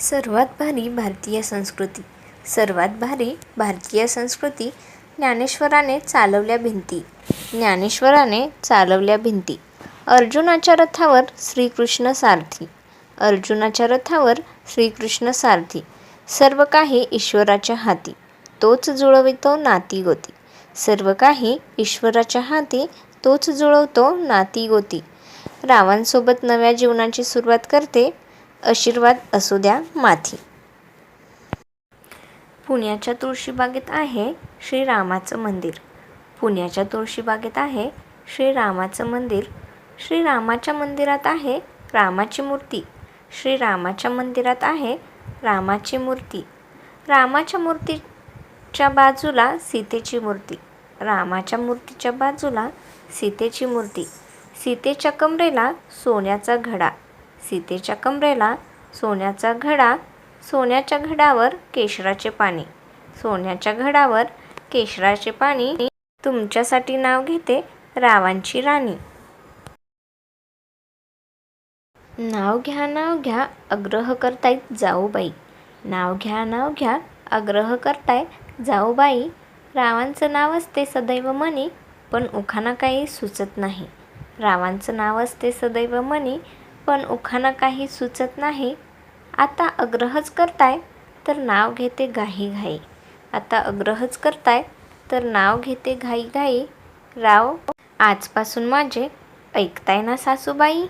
सर्वात भारी भारतीय संस्कृती. सर्वात भारी भारतीय संस्कृती ज्ञानेश्वराने चालवल्या भिंती. ज्ञानेश्वराने चालवल्या भिंती. अर्जुनाच्या रथावर श्रीकृष्ण सारथी. अर्जुनाच्या रथावर श्रीकृष्ण सारथी. सर्व काही ईश्वराच्या हाती. तोच जुळवितो नाती गोती. सर्व काही ईश्वराच्या हाती. तोच जुळवतो नाती गोती. रावांसोबत नव्या जीवनाची सुरुवात करते आशीर्वाद असू द्या माथी. पुण्याच्या तुळशीबागेत आहे श्रीरामाचं मंदिर. पुण्याच्या तुळशीबागेत आहे श्रीरामाचं मंदिर. श्रीरामाच्या मंदिरात आहे रामाची मूर्ती. श्रीरामाच्या मंदिरात आहे रामाची मूर्ती. रामाच्या मूर्तीच्या बाजूला सीतेची मूर्ती. रामाच्या मूर्तीच्या बाजूला सीतेची मूर्ती. सीतेच्या कमरेला सोन्याचा घडा. सीतेच्या कमरेला सोन्याचा घडा सोन्याच्या घडावर केशराचे पाणी. सोन्याच्या घडावर केशराचे पाणी. तुमच्यासाठी नाव घेते रावांची राणी. नाव घ्या नाव घ्या आग्रह करतायत जाऊबाई नाव घ्या नाव घ्या आग्रह करताय जाऊबाई रावांचं नाव असते सदैव मनी पण उखाना काही सुचत नाही. रावांचं नाव असते सदैव मनी पण उखाणा काही सुचत नाही. आता आग्रहच करताय तर नाव घेते घाई घाई. आता आग्रहच करताय तर नाव घेते घाई घाई. राव आजपासून माझे ऐकताय ना सासूबाई?